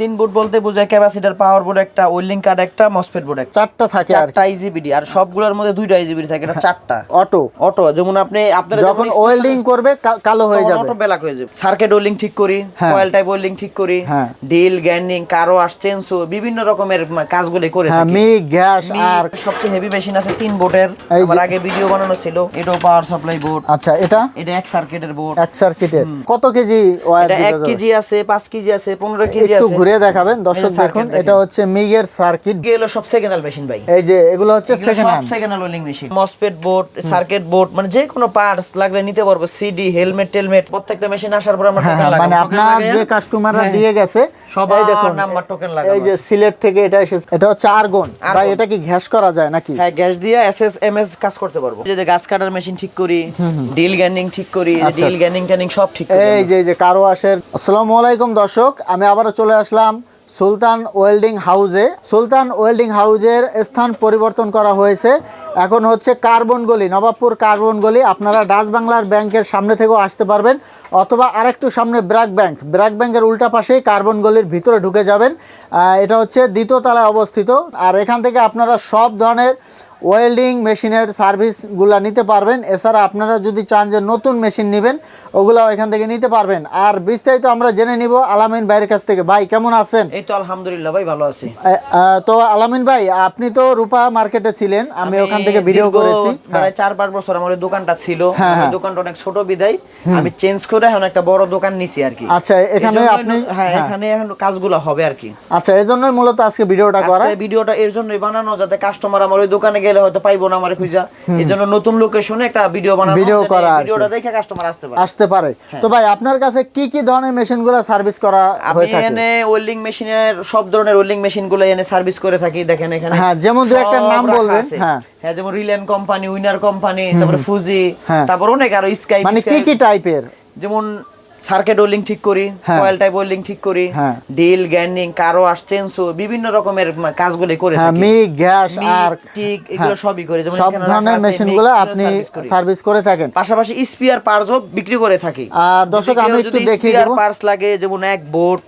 তিন বোর্ড বলতে বোঝায় ক্যাপাসিটার পাওয়ার বোর্ড একটা ওয়েল্ডিং কার্ড একটা মসফেট বোর্ড একটা। চারটা থাকে আর চারটা ইজিবিডি আর সবগুলোর মধ্যে দুইটা ইজিবিডি থাকে এটা চারটা। অটো। অটো যেমন আপনি আপনার যখন ওয়েল্ডিং করবে কালো হয়ে যাবে। অটো ব্ল্যাক হয়ে যাবে। সার্কিট ওয়েল্ডিং ঠিক করি হ্যাঁ। কয়েল টাইপ ওয়েল্ডিং ঠিক করি হ্যাঁ। ডিল গ্যান্ডিং কারও আসছেন্সো বিভিন্ন রকমের কাজগুলো করে হ্যাঁ থাকি। মিগ গ্যাস আর সবচেয়ে হেভি মেশিন আছে তিন বোর্ডের আমার আগে ভিডিও বানানো ছিল এটাও পাওয়ার সাপ্লাই বোর্ড আচ্ছা এটা? এটা এক সার্কিটের বোর্ড এক সার্কিটের কত কেজি ওয়্যার এটা দিতে এক কেজি আছে পাঁচ কেজি আছে পনেরো কেজি আছে। ঘুরে দেখাবেন। দর্শক দেখুন এটা হচ্ছে মিগের সার্কিট এগুলো সব সেকেন্ড মেশিন ভাই। এই যে এগুলো হচ্ছে second hand second hand welding machine MOSFET board circuit board মানে যে কোনো পার্টস লাগলে নিতে পারব। সিডি হেলমেট টেলমেট প্রত্যেকটা মেশিন আসার পর আমরা হ্যাঁ হ্যাঁ, লাগাবো। মানে আপনার যে কাস্টমাররা হ্যাঁ, দিয়ে গেছে সবার এই দেখুন নাম্বার টোকেন লাগানো এই যে সিলেট থেকে এটা এসেছে। এটা হচ্ছে আর্গন। ভাই এটা কি গ্যাস করা যায় নাকি? হ্যাঁ গ্যাস দিয়ে এসএস এমএস কাজ করতে পারব। এই যে গাছ কাটার মেশিন ঠিক করি ডিল গ্যান্ডিং ঠিক করি। ডিল গ্যান্ডিং ট্যানিং সব ঠিক করি এই যে যে কারও আসের আসসালামু আলাইকুম দর্শক আমি আবারও চলে আসলাম সুলতান ওয়েল্ডিং হাউজে। সুলতান ওয়েল্ডিং হাউজের স্থান পরিবর্তন করা হয়েছে। এখন হচ্ছে কার্বন গলি, নবাবপুর কার্বন গলি। আপনারা ডাচ বাংলার ব্যাংকের সামনে থেকেও আসতে পারবেন। অথবা আরেকটু সামনে ব্র্যাক ব্যাংক। ব্র্যাক ব্যাংকের উল্টা পাশেই কার্বন গলির ভিতরে ঢুকে যাবেন। এটা হচ্ছে দ্বিতীয় তলায় অবস্থিত। আর এখান থেকে আপনারা সব ধরনের ওয়েল্ডিং মেশিনের সার্ভিসগুলো নিতে পারবেন। এছাড়া আপনারা যদি চান যে নতুন মেশিন নেবেন ওগুলো এখান থেকে নিতে পারবেন। আর বিস্তারিত আমরা জেনে নিব আলামিন ভাইয়ের কাছ থেকে। ভাই কেমন আছেন? এই তো আলহামদুলিল্লাহ ভাই ভালো আছি। তো আলামিন ভাই আপনি তো রূপা মার্কেটে ছিলেন আমি ওখান থেকে ভিডিও করেছি। প্রায় চার পাঁচ বছর আমার ওই দোকানটা ছিল। হ্যাঁ, হ্যাঁ। দোকানটা অনেক ছোট বিদায়। আমি চেঞ্জ করে এখন একটা বড় দোকান নিছি আর কি। আচ্ছা এখানে আপনি হ্যাঁ হ্যাঁ। এখানে এখন কাজগুলো হবে আর কি। আচ্ছা এজন্যই মূলত আজকে ভিডিওটা করা। ভিডিওটা এর জন্যই বানানো যাতে কাস্টমার আমার ওই দোকানে গেলে হয়তো পাইবো না আমার খুঁজা। এই জন্য নতুন লোকেশনে একটা ভিডিও বানানো ভিডিও করা ভিডিওটা দেখে কাস্টমার আসতে পারে। আসতে পারে। তো ভাই আপনার কাছে কি কি ধরনের মেশিনগুলো সার্ভিস করা হয়ে থাকে? এনে ওয়েল্ডিং মেশিনের সব ধরনের ওয়েল্ডিং মেশিনগুলো এনে সার্ভিস করে থাকি দেখেন এখানে। হ্যাঁ, যেমন দু একটা নাম বলবেন, হ্যাঁ। হ্যাঁ যেমন রিলায়েন্স কোম্পানি উইনার কোম্পানি তারপরে ফুজি হ্যাঁ। তারপর অনেক আরও স্কাই মানে কি কি টাইপের যেমন সার্কিট ওয়েল্ডিং ঠিক করি হ্যাঁ। কয়েল টাইপ ওয়েল্ডিং ঠিক করি হ্যাঁ। ডিল গ্যান্ডিং কারও আসছেন্সো বিভিন্ন রকমের মা- কাজগুলো করে হ্যাঁ থাকি মিগ গ্যাস আর টিক, এগুলো সবই করি। যেমন সব ধরনের মেশিনগুলো আপনি সার্ভিস করে থাকেন পাশাপাশি স্পিয়ার পার্টসও বিক্রি করে থাকি আর দর্শক আমি একটু দেখিয়ে দেবো পার্টস লাগে যেমন এক বোর্ড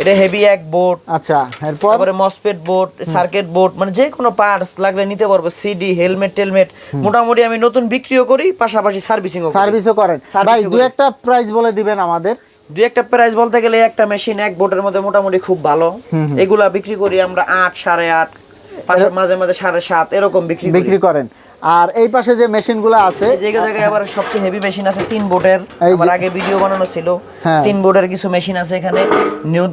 এটা হেভি এক বোর্ড আচ্ছা এরপর? তারপরে মসপেট বোর্ড সার্কিট বোর্ড মানে যে কোনো পার্টস লাগলে নিতে পারব সিডি হেলমেট টেলমেট মোটামুটি আমি নতুন বিক্রিও করি পাশাপাশি সার্ভিসিং সার্ভিসও করেন। ভাই দু একটা প্রাইস বলে দিবেন আমাদের। দুই একটা প্রাইস বলতে গেলে একটা মেশিন এক বোর্ডের মধ্যে মোটামুটি খুব ভালো। এগুলা বিক্রি করি আমরা আট সাড়ে আট মাঝে মাঝে সাড়ে সাত এরকম বিক্রি বিক্রি করেন। আর এই পাশে যে মেশিনগুলো আছে এই জায়গায় আবার সবচেয়ে হেভি মেশিন আছে তিন বোর্ডের যে- আমার আগে ভিডিও বানানো ছিল। হ্যাঁ। তিন বোর্ডের কিছু মেশিন আছে এখানে।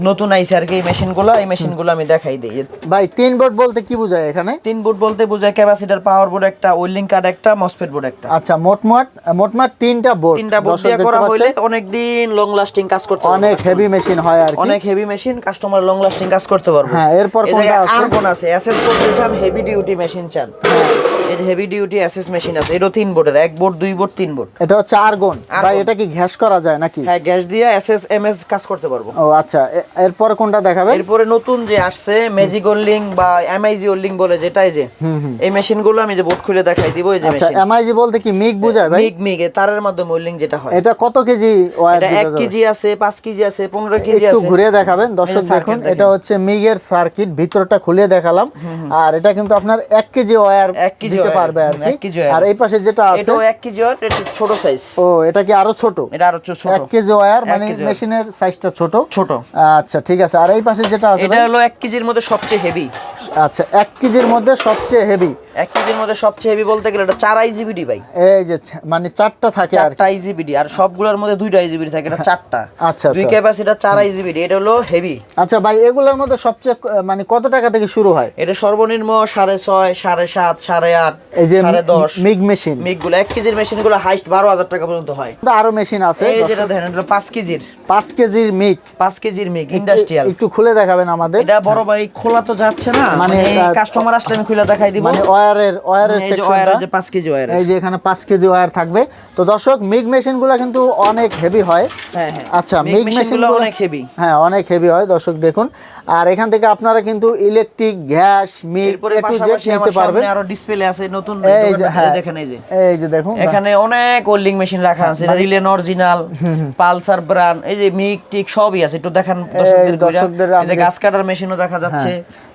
নতুন আইছে আর কি এই মেশিনগুলো এই মেশিনগুলো আমি দেখাই দিই। ভাই তিন বোর্ড বলতে কি বোঝায় এখানে? তিন বোর্ড বলতে বোঝায় ক্যাপাসিটার পাওয়ার বোর্ড একটা ওয়েল্ডিং কার্ড একটা মসফেট বোর্ড একটা। আচ্ছা মোটমাট মোটমাট তিনটা বোর্ড তিনটা বোর্ড দিয়ে করা হইলে অনেক দিন লং লাস্টিং কাজ করতে অনেক হেভি মেশিন হয় আর কি। অনেক heavy machine customer long lasting কাজ করতে পারব। হ্যাঁ, এরপর কোনটা আছে? আর্গন আছে এসএস করতে চান হেভি ডিউটি মেশিন চান। যে হেভি ডিউটি এসএস মেশিন আছে এটাও তিন বোর্ডের এক বোর্ড দুই বোর্ড তিন বোর্ড। এটা হচ্ছে আর্গন। ভাই এটা কি ঘ্যাস করা যায় নাকি? হ্যাঁ গ্যাস দিয়ে এসএস এমএস কাজ করতে পারব। ও আচ্ছা। এরপর কোনটা দেখাবে এরপরে নতুন যে আসছে ম্যাজিক ওল্ডিং বা এমআইজি ওল্ডিং বলে যেটাই যে এই মেশিনগুলো আমি যে বোর্ড খুলে দেখাই দিব এই যে আচ্ছা এমআইজি বলতে কি মিগ বোঝায় ভাই? মিগ মিগ তারের মাধ্যমে ওল্ডিং যেটা হয়। এটা কত কেজি ওয়্যার এটা কেজি আছে পাঁচ কেজি আছে পনেরো কেজি একটু ঘুরে দেখাবেন দর্শক দেখুন এটা হচ্ছে মিগের সার্কিট ভিতরটা খুলে দেখালাম। আর এটা কিন্তু আপনার এক কেজি ওয়্যার এক কেজি wire, পারবে আর কি। আর এই পাশে যেটা আছে এটা এক কেজি হয় এটা ছোট সাইজ ও এটা কি আরও ছোট? এটা আরও ছোট। এক কেজি ওয়্যার মানে মেশিনের সাইজটা ছোট। ছোট। আচ্ছা ঠিক আছে। আর এই পাশে যেটা আছে এটা হলো এক কেজির মধ্যে সবচেয়ে হেভি আচ্ছা এক কেজির মধ্যে সবচেয়ে হেভি এক কেজির মধ্যে সবচেয়ে হেভি বলতে গেলে এটা চার আইজিবিডি ভাই। এই যে মানে চারটা থাকে আর। চারটা আইজিবিডি আর সবগুলোর মধ্যে দুইটা আইজিবিডি থাকে এটা চারটা। আচ্ছা, দুই আচ্ছা। ক্যাপাসিটার চার আইজিবিডি এটা হলো হেভি আচ্ছা ভাই এগুলোর মধ্যে সবচেয়ে মানে কত টাকা থেকে শুরু হয়? এটা সর্বনিম্ন সাড়ে ছয় সাড়ে সাত সাড়ে আট এই যে সাড়ে দশ। MiG machine. মিগগুলো এক কেজির হাইস্ট বারো হাজার টাকা পর্যন্ত হয়। আরও মেশিন আছে এই যেটা দেখেন এটা পাঁচ কেজির। পাঁচ কেজির মিগ। পাঁচ কেজির মিগ ইন্ডাস্ট্রিয়াল একটু খুলে দেখাবেন আমাদের। এটা বড় ভাই খোলা তো যাচ্ছে না মানে, মানে কাস্টমার আসলে আমি খুলে দেখাই দিব। মানে ওয়ারের ওয়ারের এই যে ওয়ারের যে সেকশনটা 5 কেজি ওয়ার এই যে এখানে পাঁচ কেজি ওয়্যার থাকবে। তো দর্শক মিগ মেশিনগুলো কিন্তু অনেক হেভি হয়। হ্যাঁ হ্যাঁ। আচ্ছা মিগ মিগ মেশিনগুলো অনেক হেভি হ্যাঁ অনেক হেভি হয় দর্শক দেখুন। আর এখান থেকে আপনারা কিন্তু ইলেকট্রিক গ্যাস মিগ এরপরে এ টু জেড পাশাপাশি নিতে পারবেন। আরও ডিসপ্লে আছে নতুন যে হ্যাঁ। দেখেন এই যে। এই যে দেখুন এখানে অনেক ওয়েল্ডিং মেশিন রাখা আছে এটা রিলেন অরিজিনাল পালসার ব্র্যান্ড এই যে মিক টিক সবই আছে। একটু দেখান দর্শকদের যে গাছ কাটার মেশিনও দেখা যাচ্ছে।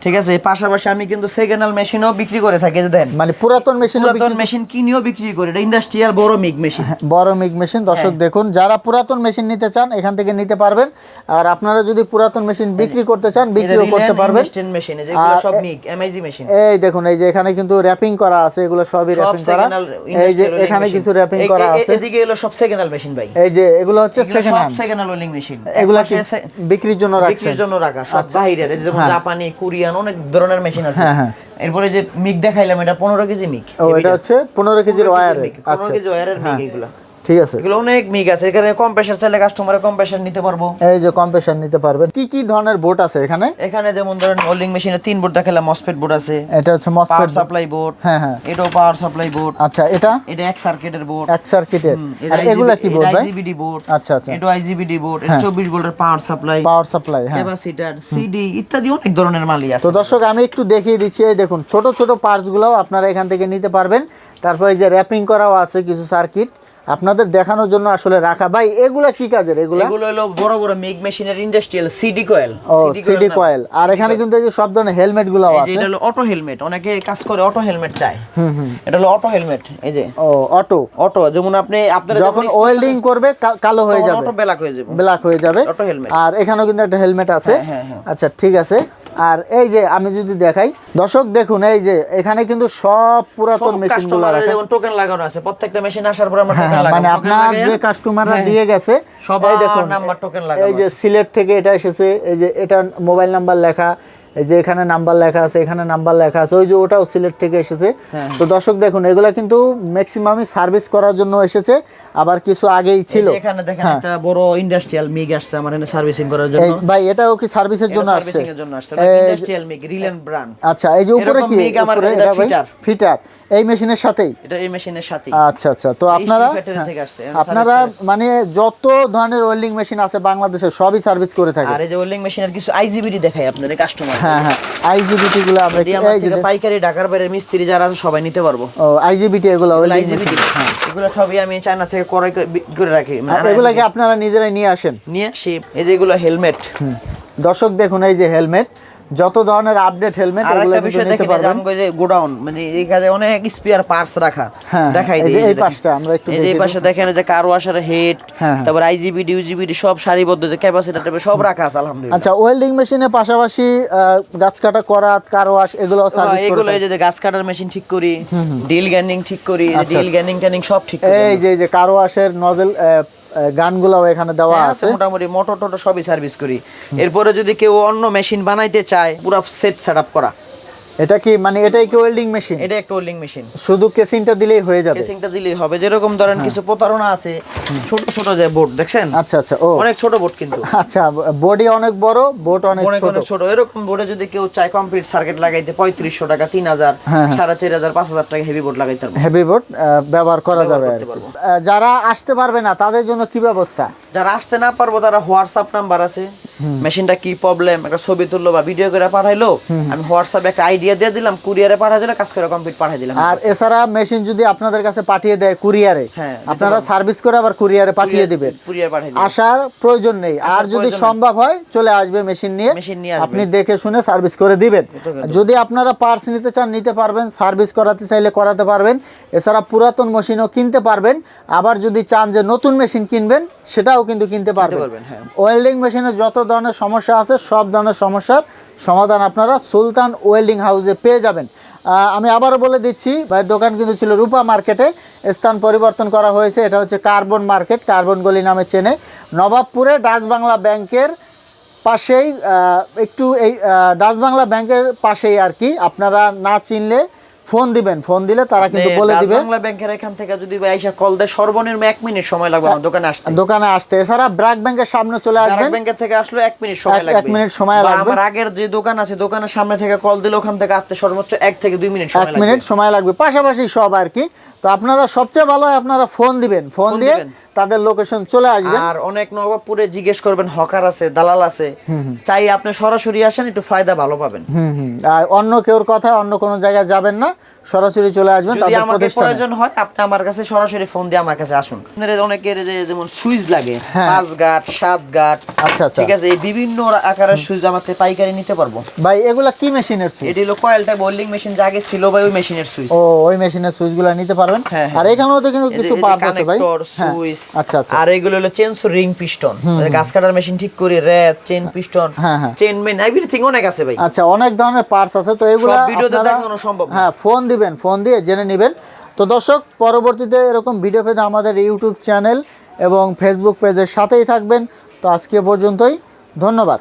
ঠিক আছে? পাশাপাশি আমি কিন্তু সেকেন্ডাল মেশিনও বিক্রি করে থাকি দেন। মানে পুরাতন মেশিন পুরাতন মেশিন কিনেও বিক্রি করে। এটা ইন্ডাস্ট্রিয়াল বড় মিক মেশিন বড় মিগ মেশিন দর্শক হ্যাঁ। দেখুন যারা পুরাতন মেশিন নিতে চান এখান থেকে নিতে পারবেন। আর আপনারা যদি পুরাতন মেশিন বিক্রি করতে চান বিক্রিও করতে পারবেন। মেশিন যেগুলো সব মিক এমআইজি মেশিন এই দেখুন এই যে এখানে কিন্তু র্যাপিং করা আছে এগুলো সবই র্যাপিং করা। এই যে এখানে কিছু র্যাপিং করা আছে। এদিকে এলো সব সেকেন্ডাল মেশিন ভাই। এই যে এগুলো হচ্ছে এগুলো সেকেন্ড সব হ্যান্ড সেকেন্ডাল ওয়েল্ডিং মেশিন এগুলা বিক্রির জন্য রাখছেন? বিক্রির জন্য রাখা সব বাইরের এই যে যেমন হ্যাঁ। জাপানি কোরিয়ান অনেক ধরনের মেশিন আছে। হ্যাঁ, হ্যাঁ। এরপরে যে মিক দেখাইলাম এটা পনেরো কেজি মিক ও এটা হচ্ছে পনেরো কেজির ওয়ার পনেরো আচ্ছা। কেজি ওয়ারের মিক এগুলা এগুলো। ঠিক আছে। এগুলো অনেক মিক আছে এখানে কম প্রেশার চাইলে কাস্টমারে কম প্রেশার নিতে পারব। এই যে কম্প্রেসার নিতে পারবেন। কি কি ধরনের বোট আছে এখানে? এখানে যেমন ধরেন ওয়েল্ডিং মেশিনে তিন বোর্ড দেখালাম মসফেট বোর্ড আছে এটা হচ্ছে মসফেট সাপ্লাই বোর্ড হ্যাঁ হ্যাঁ। এটাও পাওয়ার সাপ্লাই বোর্ড আচ্ছা এটা? এটা এক সার্কিটের বোর্ড এক সার্কিটের আর এগুলা কি বোর্ড ভাই? আইজিবিডি বোর্ড আচ্ছা আচ্ছা। এটা আইজিবিডি বোর্ড হ্যাঁ। 24 ভোল্টের পাওয়ার সাপ্লাই পাওয়ার সাপ্লাই হ্যাঁ। ক্যাপাসিটর সিডি ইত্যাদি অনেক ধরনের মালই আছে। তো দর্শক আমি একটু দেখিয়ে দিচ্ছি এই দেখুন ছোট ছোট পার্টসগুলোও আপনারা এখান থেকে নিতে পারবেন। তারপরে যে র্যাপিং করাও আছে কিছু সার্কিট আপনাদের দেখানোর জন্য আসলে রাখা। ভাই এগুলা কি কাজের? এগুলা? এগুলো হলো বড় বড় মিগ মেশিনের ইন্ডাস্ট্রিয়াল সিডি কয়েল ও সিডি কয়েল আর এখানে কিন্তু এই যে সব ধরনের হেলমেট গুলাও আছে। এটা হলো অটো হেলমেট অনেকে কাজ করে অটো হেলমেট চায়। এটা হলো অটো হেলমেট এই যে। ও অটো অটো যেমন আপনি আপনারা যখন ওয়েল্ডিং করবে কালো হয়ে যাবে। অটো ব্ল্যাক হয়ে যাবে। ব্ল্যাক হয়ে যাবে। অটো হেলমেট আর এখানেও কিন্তু একটা হেলমেট আছে। হ্যাঁ, হ্যাঁ, হ্যাঁ। আচ্ছা ঠিক আছে। আর এই যে আমি যদি দেখাই দর্শক দেখুন এই যে এখানে কিন্তু সব পুরাতন মেশিনগুলো আছে। যেমন টোকেন লাগানো আছে প্রত্যেকটা মেশিন আসার পর আমরা হ্যাঁ, টোকেন হ্যাঁ, মানে আপনার যে কাস্টমাররা হ্যাঁ, দিয়ে গেছে সবাই দেখুন নাম্বার টোকেন লাগানো এই যে সিলেট থেকে এটা এসেছে এই যে এটা মোবাইল নাম্বার লেখা এই যে এখানে নাম্বার লেখা আছে এখানে নাম্বার লেখা আছে ওই যে ওটাও সিলেট থেকে এসেছে। হ্যাঁ, তো দর্শক দেখুন এগুলা কিন্তু ম্যাক্সিমামই সার্ভিস করার জন্য এসেছে আবার কিছু আগেই ছিল। এখানে দেখেন হ্যাঁ। একটা বড় ইন্ডাস্ট্রিয়াল মিগ আসছে আমার এখানে সার্ভিসিং করার জন্য। ভাই এটাও কি সার্ভিসের জন্য আসছে? সার্ভিসিং এর জন্য আসছে ইন্ডাস্ট্রিয়াল মিগ রিলেন ব্র্যান্ড আচ্ছা এই যে উপরে কি? মিগ আমার এটা ফিটার। ফিটার। এই মেশিনের সাথেই? এটা এই মেশিনের সাথে আচ্ছা আচ্ছা তো আপনারা হ্যাঁ, এর আপনারা মানে যত ধরনের ওয়েল্ডিং মেশিন আছে বাংলাদেশে সবই সার্ভিস করে থাকে। আর এই যে ওয়েল্ডিং মেশিনের কিছু আইজিবিডি দেখাই আপনাদের কাস্টমার হ্যাঁ হ্যাঁ। আইজিবিটি গুলো আমরা এটি আমার এই যে থেকে পাইকারি ঢাকার বাইরের মিস্ত্রি যারা আছে সবাই নিতে পারব। ও আইজিবিটি এগুলো আইজিবিটি হ্যাঁ এগুলো সবই আমি চায়না থেকে ক্রয় করে রাখি। মানে এগুলো কি আপনারা নিজেরাই নিয়ে আসেন? নিয়ে আসি। এই যে এগুলো হেলমেট দর্শক দেখুন এই যে হেলমেট যত ধরনের আপডেট হেলমেট আর এগুলো একটা বিষয় যে পারবেন। আমগো যে গোডাউন মানে কাজে অনেক স্পেয়ার পার্টস রাখা। হ্যাঁ, দেখাই দিই এই পাশটা আমরা একটু এই পাশে দেখেন যে কার ওয়াশার হেড। তারপর আইজিবিডি ইউজিবিডি সব সারিবদ্ধ যে ক্যাপাসিটার টাইপের সব রাখা আছে আলহামদুলিল্লাহ। আচ্ছা ওয়েল্ডিং মেশিনের পাশাপাশি গাছ কাটা করাত কার ওয়াশ এগুলো সার্ভিস করে এগুলো এই যে গাছ কাটার মেশিন ঠিক করি ডিল গ্যান্ডিং ঠিক করি। ডিল গ্যানিং ট্যান্ডিং সব ঠিক করি এই যে যে কার ওয়াশের নজেল গানগুলো এখানে দেওয়া হ্যাঁ, আছে। মোটামুটি মোটর টোটর সবই সার্ভিস করি। এরপরে যদি কেউ অন্য মেশিন বানাইতে চায় পুরো সেট সেটআপ করা। এটা কি মানে এটাই কি ওয়েল্ডিং মেশিন এটা একটা ওয়েল্ডিং মেশিন শুধু কেসিংটা দিলেই হয়ে যাবে? কেসিংটা দিলেই হবে। যেরকম ধরেন কিছু প্রতারণা আছে ছোট ছোট যে বোর্ড দেখছেন? আচ্ছা আচ্ছা ও। অনেক ছোট বোর্ড কিন্তু। আচ্ছা বডি অনেক বড় বোট অনেক ছোট অনেক ছোট। এরকম বোর্ডে যদি কেউ চায় কমপ্লিট সার্কিট লাগাইতে পঁয়ত্রিশশো টাকা তিন হাজার হ্যাঁ, হ্যাঁ। সাড়ে চার হাজার পাঁচ হাজার টাকা হেভি বোর্ড লাগাইতে পারব। হেভি বোট ব্যবহার করা যাবে যারা আসতে পারবে না তাদের জন্য কি ব্যবস্থা? যারা আসতে না পারব তারা হোয়াটসঅ্যাপ নাম্বার আছে। মেশিনটা কি প্রবলেম একটা ছবি তুললো বা ভিডিও করে পাঠাইলো আমি হোয়াটসঅ্যাপে একটা আইডিয়া দিয়ে দিলাম কুরিয়ারে পাঠাই দিলে কাজ করে কমপ্লিট পাঠাই দিলাম। আর এছাড়া মেশিন যদি আপনাদের কাছে পাঠিয়ে দেয় কুরিয়ারে হ্যাঁ, আপনারা সার্ভিস করে আবার কুরিয়ারে পাঠিয়ে দিবেন। কুরিয়ার দিবেন। আসার প্রয়োজন নেই। আর যদি সম্ভব হয় চলে আসবে মেশিন নিয়ে। মেশিন নিয়ে আপনি দেখে শুনে সার্ভিস করে দিবেন। যদি আপনারা পার্টস নিতে চান নিতে পারবেন। সার্ভিস করাতে চাইলে করাতে পারবেন। এছাড়া পুরাতন মেশিনও কিনতে পারবেন। আবার যদি চান যে নতুন মেশিন কিনবেন সেটাও কিন্তু কিনতে পারবেন। পারবেন, হ্যাঁ। ওয়েল্ডিং মেশিনে যত ধরনের সমস্যা আছে, সব ধরনের সমস্যার সমাধান আপনারা সুলতান ওয়েল্ডিং হাউসে পেয়ে যাবেন। আমি আবারও বলে দিচ্ছি ভাইয়ের দোকান কিন্তু ছিল রূপা মার্কেটে, স্থান পরিবর্তন করা হয়েছে, এটা হচ্ছে কার্বন মার্কেট, কার্বন গলি নামে চেনে। নবাবপুরে ডাচ বাংলা ব্যাংকের পাশেই একটু এই ডাচ বাংলা ব্যাংকের পাশেই আর কি, আপনারা না চিনলে ফোন দিবেন ফোন দিলে তারা কিন্তু বলে দিবে। বাংলা ব্যাংকের এখান থেকে যদি আইসা কল দেয় সর্বনিম্ন এক মিনিট সময় লাগবে আমার দোকানে আসতে। দোকানে আসতে। এছাড়া ব্র্যাক ব্যাংকের সামনে চলে আসবেন। ব্র্যাক ব্যাংকের থেকে আসলে এক মিনিট সময় লাগবে এক মিনিট সময় লাগবে। আমার আগের যে দোকান আছে দোকানের সামনে থেকে কল দিলে ওখান থেকে আসতে সর্বোচ্চ এক থেকে দুই মিনিট এক সময় লাগবে। মিনিট সময় লাগবে। পাশাপাশি সব আর কি তো আপনারা সবচেয়ে ভালো হয় আপনারা ফোন দিবেন। ফোন দিয়ে তাদের লোকেশন চলে আসবে আর অনেক নবাবপুরে জিজ্ঞেস করবেন হকার আছে দালাল আছে। চাই আপনি সরাসরি আসেন একটু ফায়দা ভালো পাবেন। হুম হুম। আর অন্য কেউর কথা অন্য কোনো জায়গায় যাবেন না। সরাসরি চলে আসবেন যদি আমাকে প্রয়োজন হয় আপনি আমার কাছে সরাসরি ফোন দিয়ে আমার কাছে আসুন। আপনাদের অনেকের যে যেমন সুইচ লাগে হ্যাঁ। পাঁচ গাট সাত গাট আচ্ছা, আচ্ছা। ঠিক আছে এই বিভিন্ন আকারের সুইচ আমাকে পাইকারি নিতে পারব। ভাই এগুলা কি মেশিনের সুইচ? এটি হলো কয়েলটা বোল্ডিং মেশিন যা আগে ছিল ভাই ওই মেশিনের সুইচ। ও ওই মেশিনের সুইচগুলো নিতে পারবেন। হ্যাঁ, হ্যাঁ। আর এখানেও তো কিন্তু কিছু পার্টস আছে ভাই। সুইচ আচ্ছা আচ্ছা। আর এগুলো হলো চেন রিং পিস্টন গাছ কাটার মেশিন ঠিক করে wrap chain piston. Chain main everything অনেক আছে ভাই। আচ্ছা অনেক ধরনের পার্টস আছে তো এগুলো ভিডিওতে দেখানো সম্ভব হ্যাঁ ফোন দিবেন ফোন দিয়ে জেনে নেবেন। তো দর্শক, পরবর্তীতে এরকম ভিডিও পেতে আমাদের ইউটিউব চ্যানেল এবং ফেসবুক পেজের সাথেই থাকবেন। তো আজকে পর্যন্তই, ধন্যবাদ।